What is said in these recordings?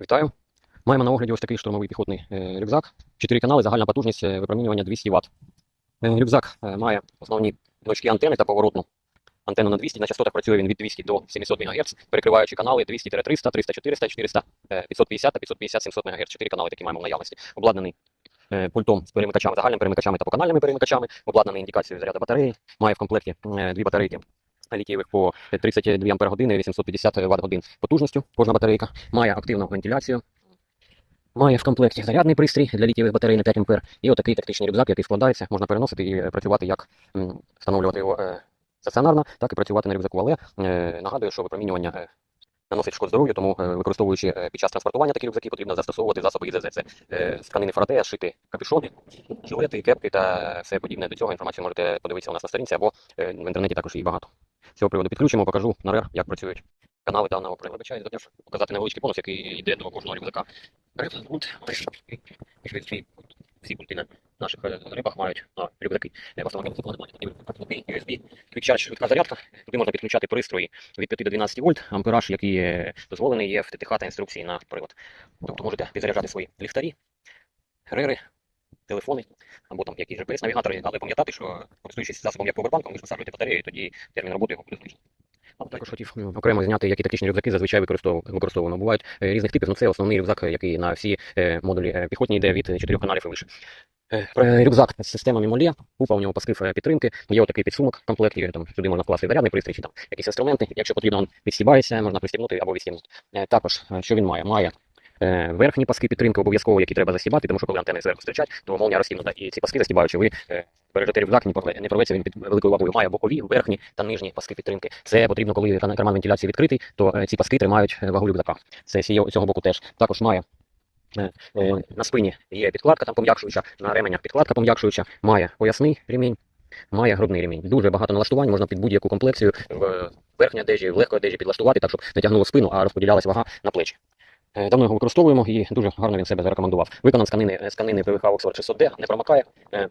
Вітаю. Маємо на огляді ось такий штурмовий піхотний е, рюкзак. Чотири канали, загальна потужність е, випромінювання 200 Вт. Е, Рюкзак має основні гнучкі антени та поворотну антенну на 200. На частотах працює він від 200 до 700 МГц, перекриваючи канали 200-300, 300-400, 400, е, 550 та 550-700 МГц. Чотири канали такі маємо в наявності. Обладнаний пультом з перемикачами, загальними перемикачами та поканальними перемикачами, обладнаний індикацією заряду батареї, має в комплекті дві батарейки літієвих по 32 Ах 850 Вт годин потужністю, кожна батарейка, має активну вентиляцію, має в комплекті зарядний пристрій для літієвих батарей на 5 А і отакий тактичний рюкзак, який складається, можна переносити і працювати як встановлювати його е, стаціонарно, так і працювати на рюкзаку. Але е, нагадую, що випромінювання е, наносить шкод здоров'ю, тому використовуючи під час транспортування такі рюкзаки, потрібно застосовувати засоби ІЗЗ. Це з тканини фаратея, шити капюшони, жилети, кепки та все подібне до цього. Інформацію можете подивитися у нас на сторінці або в інтернеті також її багато. Цього приводу підключимо, покажу на РЕР, як працюють канали даного перемикача. Також показати невеличкий бонус, який йде до кожного рюкзака. Риб, пульт, всі, пульти на наших е, рибах мають на рюкзаки. В закладені картки, USB, Quick швидка зарядка. Туди можна підключати пристрої від 5 до 12 вольт, ампераж, який дозволений є в ТТХ та інструкції на прилад. Тобто можете підзаряджати свої ліхтарі, рери, телефони або там якісь GPS-навігатори, але пам'ятати, що користуючись засобом як повербанком, ви ж насаджуєте батарею, і тоді термін роботи його буде знижений. Також хотів окремо зняти, які тактичні рюкзаки зазвичай використову- використовуємо. Бувають е, різних типів, ну це основний рюкзак, який на всі е, модулі е, піхотні йде від 4 каналів і вище. Рюкзак з системами Молє, купа у нього паскив е, підтримки, є отакий підсумок в комплекті, там сюди можна вкласти зарядний пристрій чи там якісь інструменти. Якщо потрібно, він відстібається, можна пристібнути або відстібнути. Також, що він має? Має верхні паски підтримки обов'язково, які треба застібати, тому що коли антени зверху стирчать, то молния розтібнута. І ці паски застібаючи, ви е, бережете рюкзак, не порве- порветься він під великою вагою. Має бокові, верхні та нижні паски підтримки. Це потрібно, коли карман вентиляції відкритий, то е, ці паски тримають е, вагу рюкзака. Це цього боку теж. Також має е, е, на спині є підкладка там пом'якшуюча, на ременях підкладка пом'якшуюча, має поясний ремінь. Має грудний ремінь. Дуже багато налаштувань, можна під будь-яку комплекцію в верхній одежі, в легкій одежі підлаштувати, так, щоб не тягнуло спину, а розподілялась вага на плечі. Е, Давно його використовуємо і дуже гарно він себе зарекомендував. Виконан з тканини PVH Oxford 600D, не промакає. Е,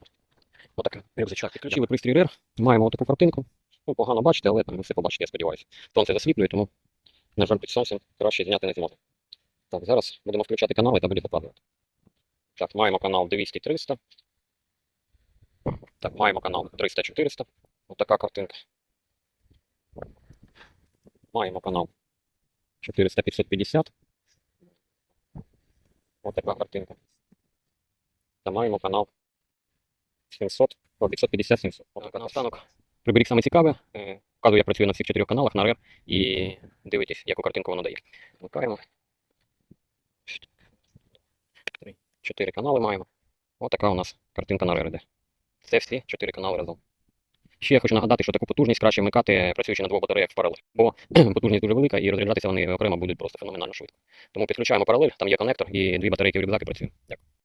Отакий рюкзачок. Підключили пристрій RER, маємо таку картинку. Ну, погано бачите, але там ви все побачите, я сподіваюся. Сонце засліплює, тому, на жаль, під сонцем краще зняти не зможу. Так, зараз будемо включати канали та буде показувати. Так, маємо канал 200-300. Так, маємо канал 300-400. Отака картинка. Маємо канал 400-550. Отака картинка. Та маємо канал 700, 550-700. Отака наостанок. Приберіг саме цікаве. Вказую, я працюю на всіх чотирьох каналах на RER і дивитесь, яку картинку воно дає. Вмикаємо. Чотири канали маємо. Отака у нас картинка на йде. Це всі чотири канали разом. Ще я хочу нагадати, що таку потужність краще вмикати, працюючи на двох батареях в паралель, бо потужність дуже велика і розряджатися вони окремо будуть просто феноменально швидко. Тому підключаємо паралель, там є конектор і дві батарейки в рюкзак і. Дякую.